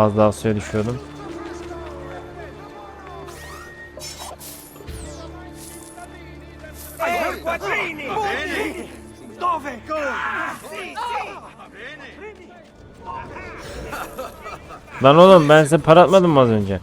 Az daha suya düşüyordum. Lan oğlum ben size para atmadım az önce?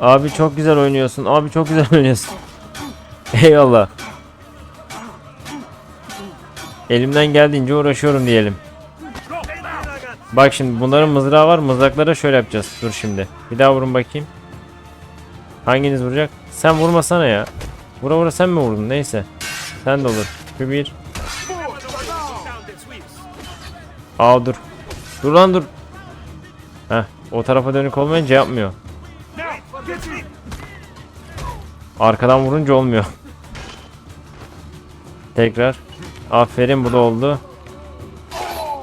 Abi çok güzel oynuyorsun. Abi çok güzel oynuyorsun. Eyvallah. Elimden geldiğince uğraşıyorum diyelim. Bak şimdi bunların mızrağı var. Mızraklara şöyle yapacağız. Dur şimdi. Bir daha vurun bakayım. Hanginiz vuracak? Sen vurmasana ya. Vura vura sen mi vurdun? Neyse. Sen de olur. Şu bir. Aa dur. Dur lan dur. Heh. O tarafa dönük olmayınca yapmıyor. Arkadan vurunca olmuyor. Tekrar. Aferin bu da oldu.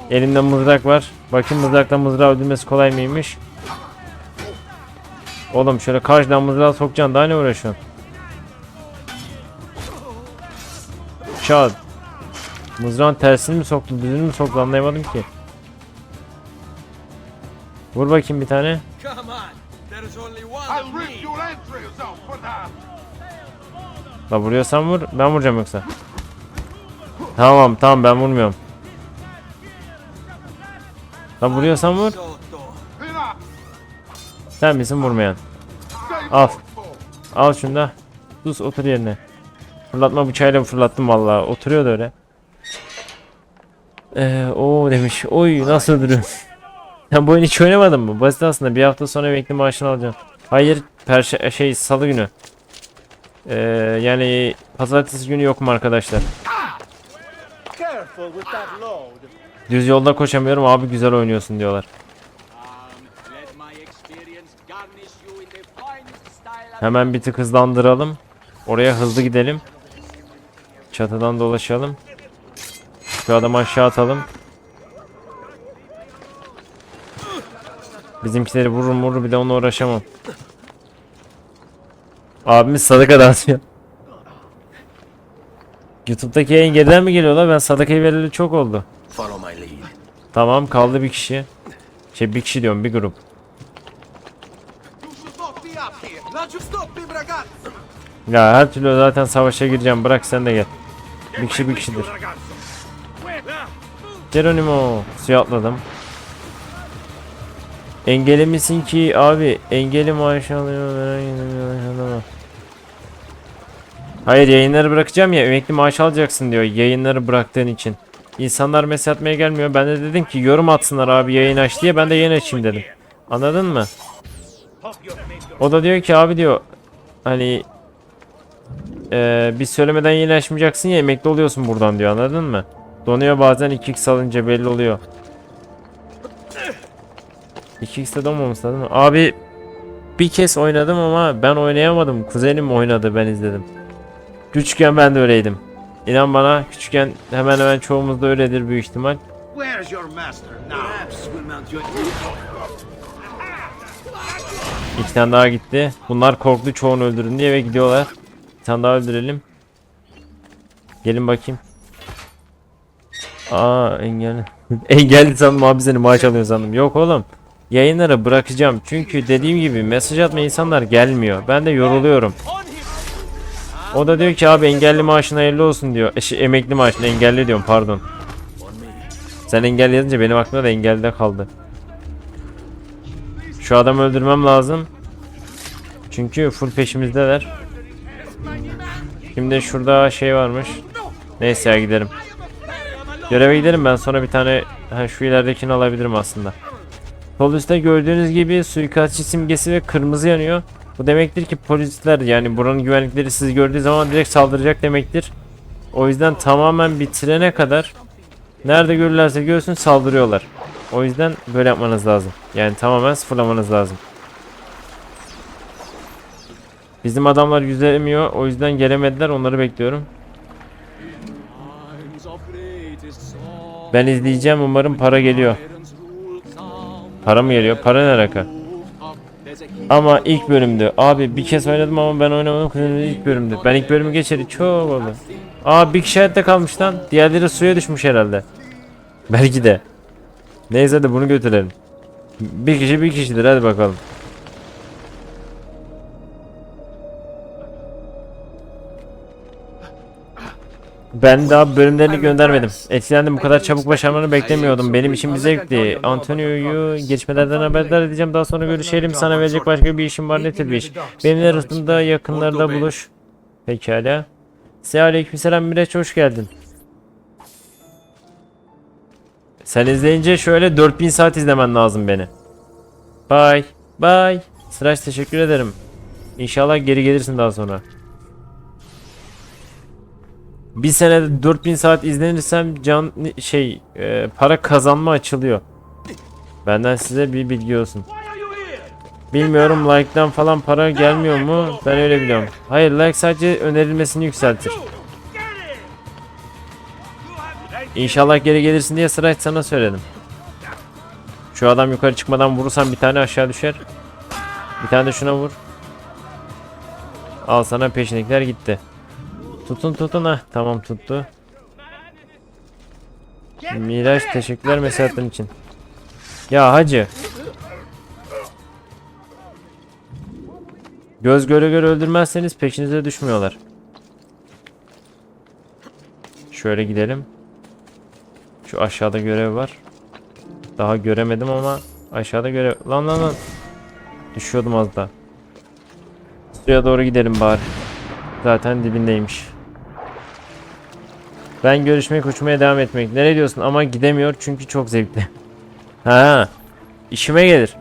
Elimde mızrak var. Bakayım mızrakla mızrağı öldürmesi kolay mıymış? Oğlum şöyle karşıdan mızrağı sokacaksın daha ne uğraşıyorsun? Çat. Mızrağın tersini mi soktu, düzünü mü soktu anlayamadım ki. Vur bakayım bir tane. La vuruyorsan vur. Ben vuracağım yoksa. Tamam tamam ben vurmuyorum. La vuruyorsan vur. Sen misin vurmayan? Al. Al şunu da. Sus otur yerine. Fırlatma bıçağıyla fırlattım vallahi. Oturuyordu öyle. Ee, o demiş. Oy nasıl duruyor? Sen bu oyunu hiç oynamadın mı? Basit aslında. Bir hafta sonra emekli maaşını alacaksın. Hayır. Perşe şey salı günü. Ee, yani pazartesi günü yokum arkadaşlar. Düz yolda koşamıyorum abi güzel oynuyorsun diyorlar. Um. Hemen bir tık hızlandıralım. Oraya hızlı gidelim. Çatıdan dolaşalım. Şu adamı aşağı atalım. Bizimkileri vurur vurur bir de onunla uğraşamam. Abimiz sadaka dağıtıyor. Youtube'daki yayın geriden mi geliyor la? Ben sadakayı vereli çok oldu. Tamam kaldı bir kişi. Şey bir kişi diyorum bir grup. Ya her türlü zaten savaşa gireceğim. Bırak sen de gel. Bir kişi bir kişidir. Geronimo. Suya atladım. Engeli misin ki abi? Engeli maaş alıyor. veren yine bir maaş alamam. Hayır yayınları bırakacağım ya emekli maaş alacaksın diyor yayınları bıraktığın için. İnsanlar mesaj atmaya gelmiyor. Ben de dedim ki yorum atsınlar abi yayın aç diye ben de yayın açayım dedim. Anladın mı? O da diyor ki abi diyor hani ee, biz söylemeden yayın açmayacaksın ya emekli oluyorsun buradan diyor anladın mı? Donuyor bazen 2x alınca belli oluyor. 2x'te donmamış değil mi? Abi bir kez oynadım ama ben oynayamadım. Kuzenim oynadı ben izledim. Küçükken ben de öyleydim. İnan bana küçükken hemen hemen çoğumuz da öyledir büyük ihtimal. İki tane daha gitti. Bunlar korktu çoğunu öldürün diye ve gidiyorlar. Bir tane daha öldürelim. Gelin bakayım. Aa engelli. engelli sandım abi seni maaş alıyor sandım. Yok oğlum. Yayınları bırakacağım. Çünkü dediğim gibi mesaj atma insanlar gelmiyor. Ben de yoruluyorum. O da diyor ki abi engelli maaşın hayırlı olsun diyor. E, şey, emekli maaşın engelli diyorum pardon. Sen engelli yazınca benim aklımda da engelde kaldı. Şu adamı öldürmem lazım. Çünkü full peşimizdeler. Şimdi şurada şey varmış. Neyse ya gidelim. Göreve gidelim ben sonra bir tane ha, şu ileridekini alabilirim aslında. Sol üstte gördüğünüz gibi suikastçı simgesi ve kırmızı yanıyor. Bu demektir ki polisler yani buranın güvenlikleri sizi gördüğü zaman direkt saldıracak demektir. O yüzden tamamen bitirene kadar nerede görürlerse görsün saldırıyorlar. O yüzden böyle yapmanız lazım. Yani tamamen sıfırlamanız lazım. Bizim adamlar yüzemiyor. O yüzden gelemediler. Onları bekliyorum. Ben izleyeceğim. Umarım para geliyor. Para mı geliyor? Para ne alaka? Ama ilk bölümdü. Abi bir kez oynadım ama ben oynamadım. Kuzenim ilk bölümdü. Ben ilk bölümü geçeri çok oldu. Aa bir kişi hayatta kalmış lan. Diğerleri suya düşmüş herhalde. Belki de. Neyse de bunu götürelim. Bir kişi bir kişidir hadi bakalım. Ben daha bölümlerini göndermedim. Etkilendim bu kadar çabuk başarmanı beklemiyordum. Benim işim bir zevkti. Antonio'yu geçmelerden haberdar edeceğim. Daha sonra görüşelim. Sana verecek başka bir işim var. Nedir bir iş? Benimle rıhtımda yakınlarda buluş. Pekala. Selamünaleyküm Miraç hoş geldin. Sen izleyince şöyle 4000 saat izlemen lazım beni. Bye. Bye. Sıraç teşekkür ederim. İnşallah geri gelirsin daha sonra. Bir senede 4000 saat izlenirsem can şey e, para kazanma açılıyor. Benden size bir bilgi olsun. Bilmiyorum like'dan falan para gelmiyor mu? Ben öyle biliyorum. Hayır like sadece önerilmesini yükseltir. İnşallah geri gelirsin diye sıra sana söyledim. Şu adam yukarı çıkmadan vurursan bir tane aşağı düşer. Bir tane de şuna vur. Al sana peşindekiler gitti. Tutun tutun ha. Tamam tuttu. Miraç teşekkürler mesajın için. Ya hacı. Göz göre göre öldürmezseniz peşinize düşmüyorlar. Şöyle gidelim. Şu aşağıda görev var. Daha göremedim ama aşağıda görev... Lan lan lan. Düşüyordum az daha. Suya doğru gidelim bari. Zaten dibindeymiş. Ben görüşmek uçmaya devam etmek. Nereye diyorsun ama gidemiyor çünkü çok zevkli. ha. İşime gelir.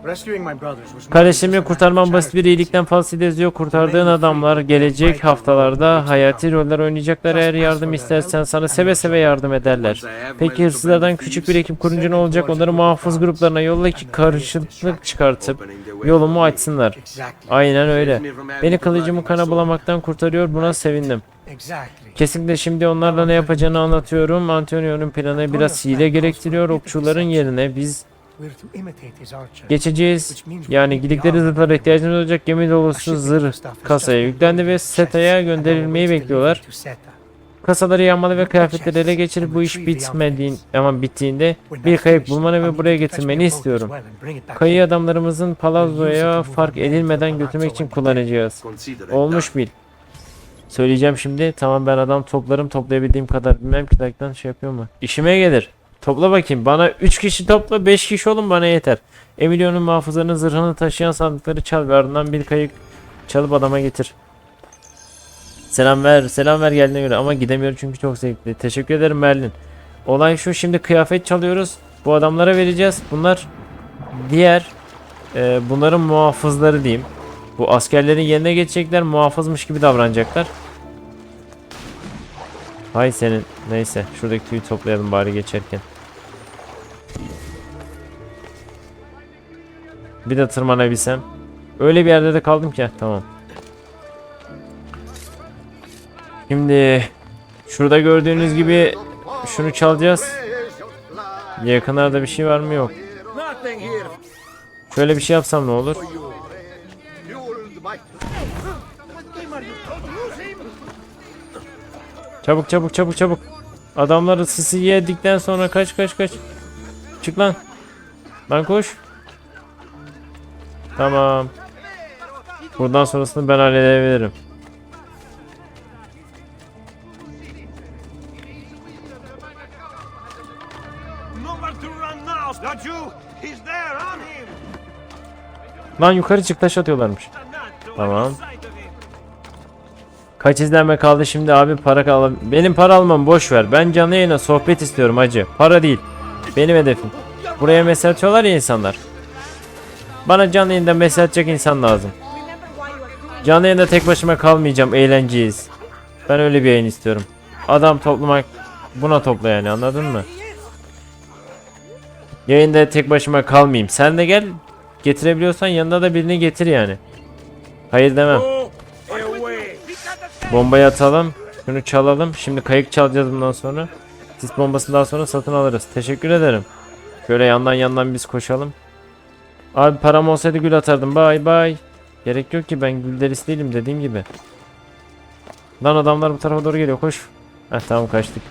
Kardeşimi kurtarman basit bir iyilikten fazla yazıyor. Kurtardığın adamlar gelecek haftalarda hayati roller oynayacaklar. Eğer yardım istersen sana seve seve yardım ederler. Peki hırsızlardan küçük bir ekip kurunca ne olacak? Onları muhafız gruplarına yolla ki karışıklık çıkartıp yolumu açsınlar. Aynen öyle. Beni kılıcımı kana bulamaktan kurtarıyor. Buna sevindim. Kesinlikle şimdi onlarla ne yapacağını anlatıyorum. Antonio'nun planı biraz hile gerektiriyor. Okçuların yerine biz Geçeceğiz. Yani gidikleri zırhlara ihtiyacımız olacak gemi dolusu zırh kasaya yüklendi ve SETA'ya gönderilmeyi bekliyorlar. Kasaları yanmalı ve kıyafetleri ele geçirip bu iş bitmediğin ama bittiğinde bir kayık bulmanı ve buraya getirmeni istiyorum. Kayığı adamlarımızın Palazzo'ya fark edilmeden götürmek için kullanacağız. Olmuş bil. Söyleyeceğim şimdi. Tamam ben adam toplarım toplayabildiğim kadar. Bilmem ki şey yapıyor mu? İşime gelir. Topla bakayım. Bana 3 kişi topla 5 kişi olun bana yeter. Emilio'nun muhafızlarının zırhını taşıyan sandıkları çal ve ardından bir kayık çalıp adama getir. Selam ver, selam ver geldiğine göre ama gidemiyor çünkü çok zevkli. Teşekkür ederim Merlin. Olay şu şimdi kıyafet çalıyoruz. Bu adamlara vereceğiz. Bunlar diğer e, bunların muhafızları diyeyim. Bu askerlerin yerine geçecekler. Muhafızmış gibi davranacaklar. Hay senin. Neyse. Şuradaki tüyü toplayalım bari geçerken. Bir de tırmanabilsem. Öyle bir yerde de kaldım ki. Tamam. Şimdi şurada gördüğünüz gibi şunu çalacağız. Yakınlarda bir şey var mı? Yok. Şöyle bir şey yapsam ne olur? Çabuk çabuk çabuk çabuk. Adamları sisi yedikten sonra kaç kaç kaç. Çık lan. Lan koş. Tamam. Buradan sonrasını ben halledebilirim. Lan yukarı çık taş atıyorlarmış. Tamam. Kaç izlenme kaldı şimdi abi para kal Benim para almam boş ver. Ben canlı yayına sohbet istiyorum acı. Para değil. Benim hedefim. Buraya mesaj atıyorlar ya insanlar. Bana canlı yayında mesaj atacak insan lazım. Canlı yayında tek başıma kalmayacağım. Eğlenceyiz. Ben öyle bir yayın istiyorum. Adam toplamak buna topla yani anladın mı? Yayında tek başıma kalmayayım. Sen de gel. Getirebiliyorsan yanında da birini getir yani. Hayır demem. Bombayı atalım. Şunu çalalım. Şimdi kayık çalacağız bundan sonra. Sis bombasını daha sonra satın alırız. Teşekkür ederim. Şöyle yandan yandan biz koşalım. Abi param olsaydı gül atardım. Bay bay. Gerek yok ki ben gül delisi değilim dediğim gibi. Lan adamlar bu tarafa doğru geliyor. Koş. Heh tamam kaçtık.